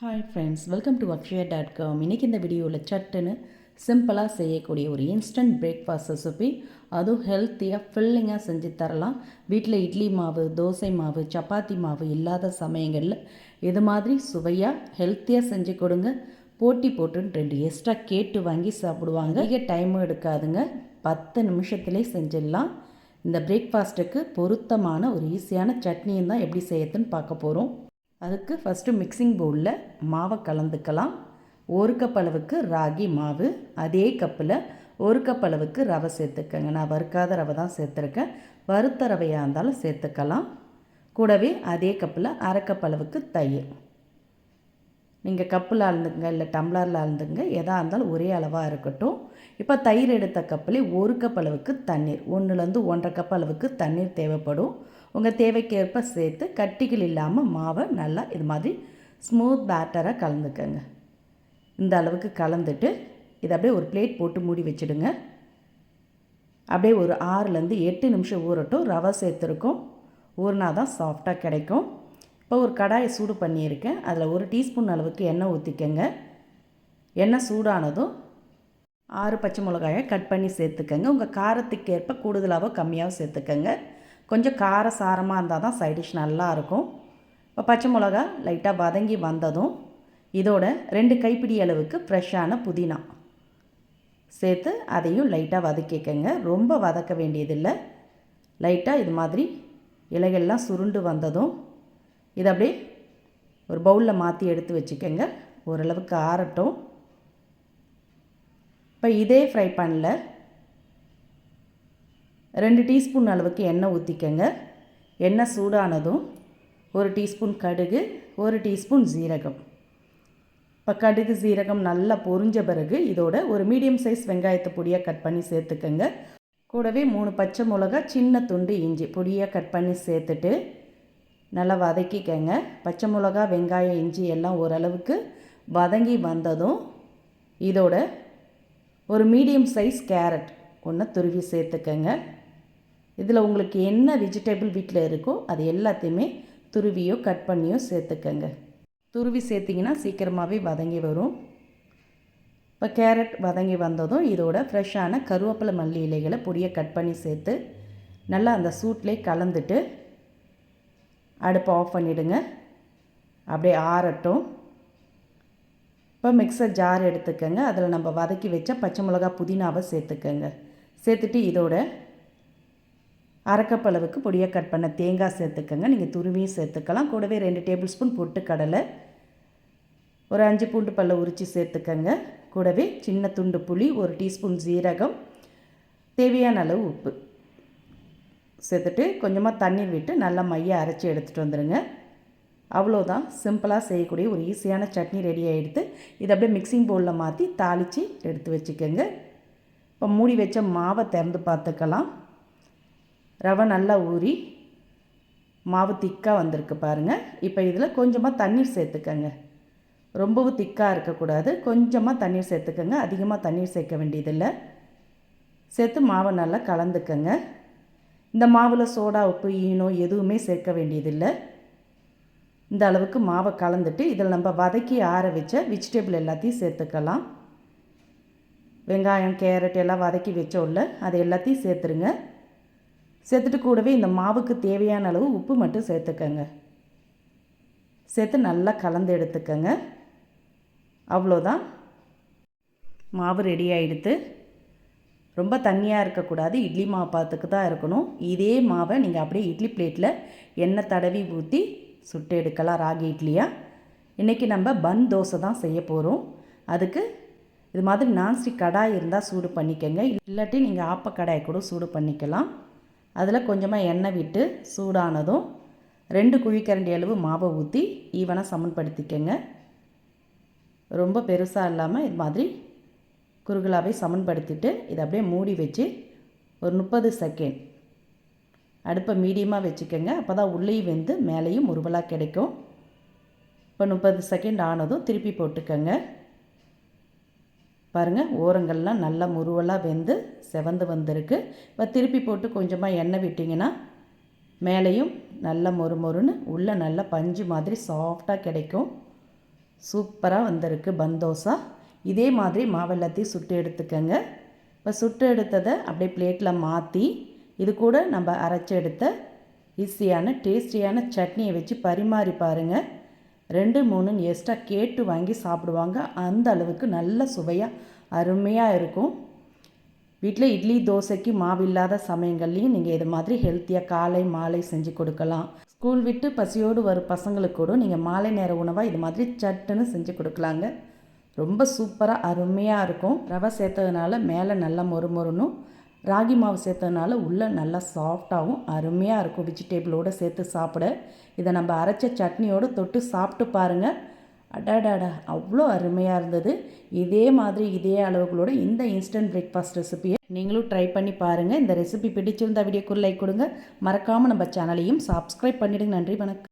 Hi friends welcome to Akshaya dot com இன்றைக்கி இந்த வீடியோவில் சட்டுன்னு சிம்பிளாக செய்யக்கூடிய ஒரு இன்ஸ்டன்ட் பிரேக்ஃபாஸ்ட் ரெசிபி அதுவும் ஹெல்த்தியாக ஃபில்லிங்காக செஞ்சு தரலாம். வீட்டில் இட்லி மாவு தோசை மாவு சப்பாத்தி மாவு இல்லாத சமயங்களில் இது மாதிரி சுவையாக ஹெல்த்தியாக செஞ்சு கொடுங்க. போட்டி போட்டுன்னு ரெண்டு எக்ஸ்ட்ரா கேட்டு வாங்கி சாப்பிடுவாங்க. அதிக டைமும் எடுக்காதுங்க. பத்து நிமிஷத்துலேயே செஞ்சிடலாம். இந்த பிரேக்ஃபாஸ்ட்டுக்கு பொருத்தமான ஒரு ஈஸியான சட்னியும் தான் எப்படி செய்யறதுன்னு பார்க்க போகிறோம் அதுக்கு ஃபஸ்ட்டு மிக்சிங் பவுலில் மாவை கலந்துக்கலாம். ஒரு கப் அளவுக்கு ராகி மாவு அதே கப்பில் ஒரு கப் அளவுக்கு ரவை சேர்த்துக்கங்க. நான் வறுக்காத ரவை தான் சேர்த்துருக்கேன். வறுத்த ரவையாக இருந்தாலும் சேர்த்துக்கலாம். கூடவே அதே கப்பில் அரை கப் அளவுக்கு தயிர். நீங்கள் கப்பில் அளந்துங்க இல்லை டம்ளரில் அழுந்துங்க எதாக இருந்தாலும் ஒரே அளவாக இருக்கட்டும். இப்போ தயிர் எடுத்த கப்பிலே ஒரு கப் அளவுக்கு தண்ணீர். ஒன்றுலேருந்து ஒன்றரை கப் அளவுக்கு தண்ணீர் தேவைப்படும். உங்கள் தேவைக்கேற்ப சேர்த்து கட்டிகள் இல்லாமல் மாவை நல்லா இது மாதிரி ஸ்மூத் பேட்டராக கலந்துக்கங்க. இந்த அளவுக்கு கலந்துட்டு இதை அப்படியே ஒரு பிளேட் போட்டு மூடி வச்சுடுங்க. அப்படியே ஒரு ஆறுலேருந்து எட்டு நிமிஷம் ஊறட்டும். ரவை சேர்த்துருக்கோம். ஊறினா தான் சாஃப்டாக கிடைக்கும். இப்போ ஒரு கடாயை சூடு பண்ணியிருக்கேன். அதில் ஒரு டீஸ்பூன் அளவுக்கு எண்ணெய் ஊற்றிக்கங்க எண்ணெய் சூடானதும் ஆறு பச்சை மிளகாயை கட் பண்ணி சேர்த்துக்கங்க. உங்கள் காரத்துக்கு ஏற்ப கூடுதலாகவோ கம்மியாகவும் சேர்த்துக்கங்க. கொஞ்சம் கார சாரமாக இருந்தால் தான் சைடிஷ் நல்லாயிருக்கும். இப்போ பச்சை மிளகா லைட்டாக வதங்கி வந்ததும் இதோட ரெண்டு கைப்பிடி அளவுக்கு ஃப்ரெஷ்ஷான புதினா. சேர்த்து அதையும் லைட்டாக வதக்கிக்கங்க. ரொம்ப வதக்க வேண்டியதில்லை. லைட்டாக இது மாதிரி இலைகள்லாம் சுருண்டு வந்ததும் இதை அப்படியே ஒரு பவுலில் மாற்றி எடுத்து வச்சுக்கோங்க. ஓரளவுக்கு ஆறட்டும். இப்போ இதே ஃப்ரை பேனில் ரெண்டு டீஸ்பூன் அளவுக்கு எண்ணெய் ஊற்றிக்கங்க எண்ணெய் சூடானதும் ஒரு டீஸ்பூன் கடுகு ஒரு டீஸ்பூன் ஜீரகம் இப்போ கடுகு சீரகம் நல்லா பொரிஞ்ச பிறகு இதோட ஒரு மீடியம் சைஸ் வெங்காயத்தை பொடியாக கட் பண்ணி சேர்த்துக்கங்க. கூடவே மூணு பச்சை மிளகா சின்ன துண்டு இஞ்சி பொடியாக கட் பண்ணி சேர்த்துட்டு நல்லா வதக்கிக்கங்க. பச்சை மிளகா வெங்காயம் இஞ்சி எல்லாம் ஓரளவுக்கு வதங்கி வந்ததும் இதோட ஒரு மீடியம் சைஸ் கேரட் ஒன்று துருவி சேர்த்துக்கங்க. இதில் உங்களுக்கு என்ன வெஜிடபிள் வீட்டில் இருக்கோ அது எல்லாத்தையுமே துருவியோ கட் பண்ணியோ சேர்த்துக்கங்க. துருவி சேர்த்திங்கன்னா சீக்கிரமாகவே வதங்கி வரும். இப்போ கேரட் வதங்கி வந்ததும் இதோட ஃப்ரெஷ்ஷான கருவேப்பிலை மல்லி இலைகளை பொடியை கட் பண்ணி சேர்த்து நல்லா அந்த சூட்லேயே கலந்துட்டு அடுப்பை ஆஃப் பண்ணிவிடுங்க அப்படியே ஆறட்டும். இப்போ மிக்சர் ஜார் எடுத்துக்கோங்க. அதில் நம்ம வதக்கி வச்ச பச்சை மிளகா புதினாவை சேர்த்துக்கோங்க. சேர்த்துட்டு இதோட அரைக்கப்பளவுக்கு பொடியாக கட் பண்ண தேங்காய் சேர்த்துக்கோங்க. நீங்கள் துருவியும் சேர்த்துக்கலாம். கூடவே ரெண்டு டேபிள் ஸ்பூன் பொட்டுக்கடலை ஒரு அஞ்சு பூண்டு பல்ல உரித்து சேர்த்துக்கோங்க. கூடவே சின்ன துண்டு புளி ஒரு டீஸ்பூன் ஜீரகம் தேவையான அளவு உப்பு சேர்த்துட்டு கொஞ்சமாக தண்ணீர் விட்டு நல்லா மைய அரைச்சி எடுத்துகிட்டு வந்துடுங்க அவ்வளோதான். சிம்பிளாக செய்யக்கூடிய ஒரு ஈஸியான சட்னி ரெடி ஆகிடுது இதை அப்படியே மிக்சிங் பவுலில் மாற்றி தாளித்து எடுத்து வச்சுக்கோங்க. இப்போ மூடி வச்ச மாவை திறந்து பார்த்துக்கலாம். ரவை நல்லா ஊறி மாவு திக்காக வந்திருக்கு பாருங்கள் இப்போ இதில் கொஞ்சமாக தண்ணீர் சேர்த்துக்கங்க. ரொம்பவும் திக்காக இருக்கக்கூடாது. கொஞ்சமாக தண்ணீர் சேர்த்துக்கங்க. அதிகமாக தண்ணீர் சேர்க்க வேண்டியதில்லை. சேர்த்து மாவை நல்லா கலந்துக்கங்க. இந்த மாவில் சோடா உப்பு ஈனோ எதுவுமே சேர்க்க வேண்டியதில்லை. இந்த அளவுக்கு மாவை கலந்துட்டு இதில் நம்ம வதக்கி ஆற வச்ச வெஜிடபிள் எல்லாத்தையும் சேர்த்துக்கலாம். வெங்காயம் கேரட் எல்லாம் வதக்கி வச்சோம்ல அது எல்லாத்தையும் சேர்த்துருங்க. சேர்த்துட்டு கூடவே இந்த மாவுக்கு தேவையான அளவு உப்பு மட்டும் சேர்த்துக்கங்க. சேர்த்து நல்லா கலந்து எடுத்துக்கங்க. அவ்வளோதான். மாவு ரெடி ஆகிடுத்து ரொம்ப தண்ணியாக இருக்கக்கூடாது. இட்லி மாவு பார்த்துக்கு தான் இருக்கணும். இதே மாவை நீங்கள் அப்படியே இட்லி பிளேட்டில் எண்ணெய் தடவி ஊற்றி சுட்டு எடுக்கலாம் ராகி இட்லியாக இன்றைக்கி நம்ம பன் தோசை தான் செய்ய போகிறோம் அதுக்கு இது மாதிரி நான்ஸ்டிக் கடாய் இருந்தால் சூடு பண்ணிக்கோங்க. இல்லாட்டி நீங்கள் ஆப்ப கடாய் கூட சூடு பண்ணிக்கலாம். அதில் கொஞ்சமாக எண்ணெய் விட்டு சூடானதும் ரெண்டு குழிக்கரண்டி அளவு மாவை ஊற்றி ஈவனாக சமன்படுத்திக்கங்க. ரொம்ப பெருசாக இல்லாமல் இது மாதிரி குறுகலாகவே சமன்படுத்திட்டு இதை அப்படியே மூடி வச்சு ஒரு முப்பது செகண்ட் அடுப்பை மீடியமாக வச்சுக்கோங்க. அப்போ தான் உள்ளேயும் வெந்து மேலேயும் முருவலாக கிடைக்கும். இப்போ முப்பது செகண்ட் ஆனதும் திருப்பி போட்டுக்கோங்க. பாருங்கள் ஓரங்கள்லாம் நல்லா முருவலாக வெந்து செவந்து வந்திருக்கு. இப்போ திருப்பி போட்டு கொஞ்சமாக எண்ணெய் விட்டிங்கன்னா மேலேயும் நல்ல மொறு மொறுன்னு உள்ளே நல்லா பஞ்சு மாதிரி சாஃப்டாக கிடைக்கும். சூப்பராக வந்திருக்கு பந்தோசா. இதே மாதிரி மாவெல்லாத்தையும் சுட்டு எடுத்துக்கங்க. இப்போ சுட்டு எடுத்ததை அப்படியே பிளேட்டில் மாற்றி இது கூட நம்ம அரைச்சி எடுத்த ஈஸியான டேஸ்டியான சட்னியை வச்சு பரிமாறி பாருங்கள் ரெண்டு மூணுன்னு எக்ஸ்ட்ரா கேட்டு வாங்கி சாப்பிடுவாங்க. அந்த அளவுக்கு நல்ல சுவையாக அருமையாக இருக்கும். வீட்டில் இட்லி தோசைக்கு மாவு இல்லாத சமயங்கள்லையும் நீங்கள் இது மாதிரி ஹெல்த்தியாக காலை மாலை செஞ்சு கொடுக்கலாம். ஸ்கூல் விட்டு பசியோடு வரும் பசங்களுக்கு கூட நீங்கள் மாலை நேர உணவாக இது மாதிரி சட்டுன்னு செஞ்சு கொடுக்கலாங்க. ரொம்ப சூப்பராக அருமையாக இருக்கும். ரவை சேர்த்ததுனால மேலே நல்லா மொறு மொறுனும் ராகி மாவு சேர்த்ததுனால உள்ளே நல்லா சாஃப்டாகவும் அருமையாக இருக்கும். வெஜிடேபிளோடு சேர்த்து சாப்பிட. இதை நம்ம அரைச்ச சட்னியோடு தொட்டு சாப்பிட்டு பாருங்கள் அடாடாடா அவ்வளோ அருமையாக இருந்தது. இதே மாதிரி இதே அளவுகளோட இந்த இன்ஸ்டன்ட் பிரேக்ஃபாஸ்ட் ரெசிபியை நீங்களும் ட்ரை பண்ணி பாருங்கள் இந்த ரெசிபி பிடிச்சிருந்தா வீடியோக்கு லைக் கொடுங்க. மறக்காமல் நம்ம சேனலையும் சப்ஸ்கிரைப் பண்ணிவிடுங்க நன்றி வணக்கம்.